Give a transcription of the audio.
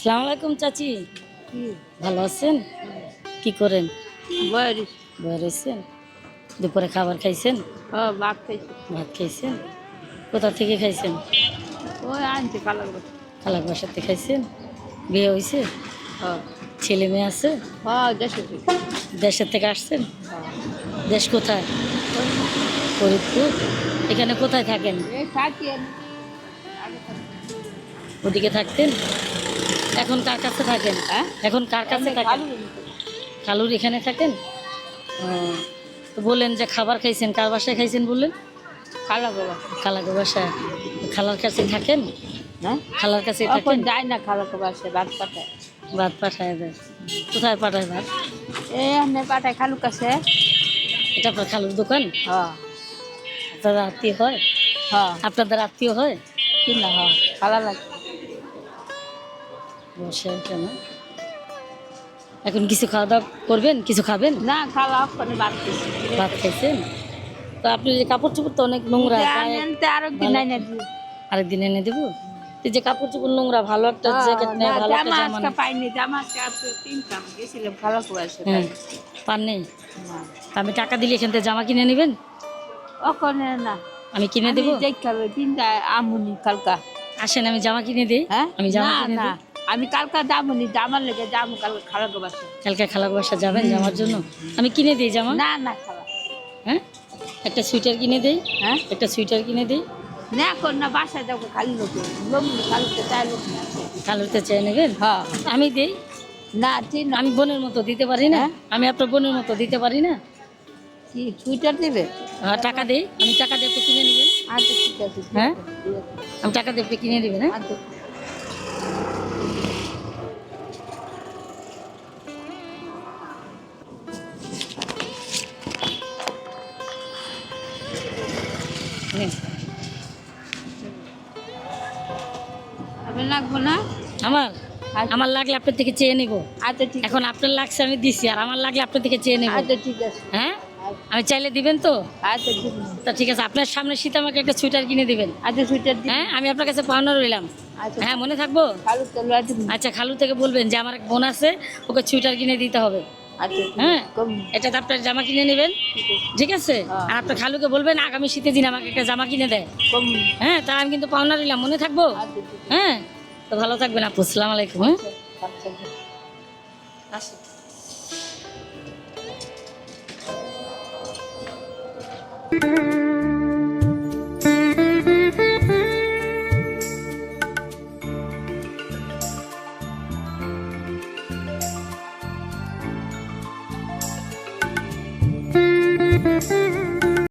সালাম আলাইকুম চাচি। ভালো আছেন? কি করেন? দুপুরে খাবার খাইছেন? ও বাঘ ভাত খাইছেন? কোথা থেকে খাইছেন? ওই আনছে কালো খালাক বাসাতে খাইছেন? বিয়ে হয়েছে হ্যাঁ ছেলে মেয়ে আছে? দেশে দেশের থেকে আসছেন? দেশ কোথায়? ফরিদপুর। এখানে কোথায় থাকেন। ওদিকে থাকতেন? এখন কার কাছে থাকেন? হ্যাঁ? এখন কার কাছে থাকেন? খালুর এখানে থাকেন। তো বললেন যে খাবার খাইছেন কার বাসায় খাইছেন বললেন? বাবা খালাকে বাসায়। খালার কাছে থাকেন? হ্যাঁ? খালার কাছে থাকেন? যায় না খালাকে বাসে ভাত পাঠায়। ভাত পাঠায় দেয়। কোথায় পাঠায় ভাত? এমনি পাঠায় খালু কাছে। এটা আপনার খালুর দোকান? হ্যাঁ। আপনাদের আত্মীয় হয়? হ্যাঁ। আপনাদের আত্মীয় হয়? কি না হ্যাঁ। খালা লাগে। বসে কেন এখন কিছু খাওয়া দাওয়া করবেন? কিছু খাবেন? না খালা ওখানে ভাত খাইছে ভাত খাইছেন তো আপনি যে কাপড় চোপড় তো অনেক নোংরা গায়ে আনতে আরও দিন নাই না আরেকদিন এনে দেবো? যে কাপড় চোপড় নোংরা ভালো একটা জ্যাকেট নেই ভালো একটা জামা। পাইনি জামা গেছিলাম হ্যাঁ পান নেই? আমি টাকা দিলে এখান থেকে জামা কিনে নেবেন? ওখানে না। আমি কিনে দেবো? আমি দেখাবে তিনটা আমুনি কালকা। আসেন আমি জামা কিনে দিই। হ্যাঁ? আমি জামা কিনে দিই। আমি কালকা দামুনি জামার লেগে যাব কালকে খালাকে বাসে কালকে খালার বাসা যাবেন জামার জন্য? আমি কিনে দিই জামা? না না খালা। হ্যাঁ? একটা সুইটার কিনে দিই? হ্যাঁ? একটা সুইটার কিনে দিই? না এখন না বাসায় যাব খালি লোক লোক কালকে চাই লোক না কালোতে চেয়ে নেবেন? হ্যাঁ। আমি দিই? না ঠিক না। আমি বোনের মতো দিতে পারি না? হ্যাঁ? আমি আপনার বোনের মতো দিতে পারি না? কি সুইটার দেবে? আহ, টাকা দেই। আমি টাকা দিয়ে কিনে নেবেন। আচ্ছা ঠিক আছে। হ্যাঁ? আমি টাকা দিয়ে কিনে দেবেন হ্যাঁ? আচ্ছা লাগবো না? আমার? আচ্ছা। আমার লাগলে আপনার থেকে চেয়ে নেব। আচ্ছা ঠিক এখন আপনার লাগছে আমি দিছি। আর আমার লাগলে আপনার থেকে চেয়ে নেব। আচ্ছা ঠিক আছে। হ্যাঁ? আমি চাইলে দিবেন তো? আচ্ছা ঠিক আছে। তা ঠিক আছে আপনার সামনে শীত আমাকে একটা সুইটার কিনে দিবেন। আচ্ছা সুইটার হ্যাঁ আমি আপনার কাছে পাওনা রইলাম। আচ্ছা। হ্যাঁ মনে থাকব? আচ্ছা খালু থেকে বলবেন যে আমার এক বোন আছে ওকে সুইটার কিনে দিতে হবে। হ্যাঁ কম। এটাতে আপনার জামা কিনে নেবেন। ঠিক আছে। হ্যাঁ। আর আপনার খালুকে বলবেন আগামী শীতের দিন আমাকে একটা জামা কিনে দেয়। হ্যাঁ তা আমি কিন্তু পাওনা রইলাম মনে থাকব? আচ্ছা হ্যাঁ তো ভালো থাকবেন আপু সালাম আলাইকুম হ্যাঁ? আচ্ছা আসি। You.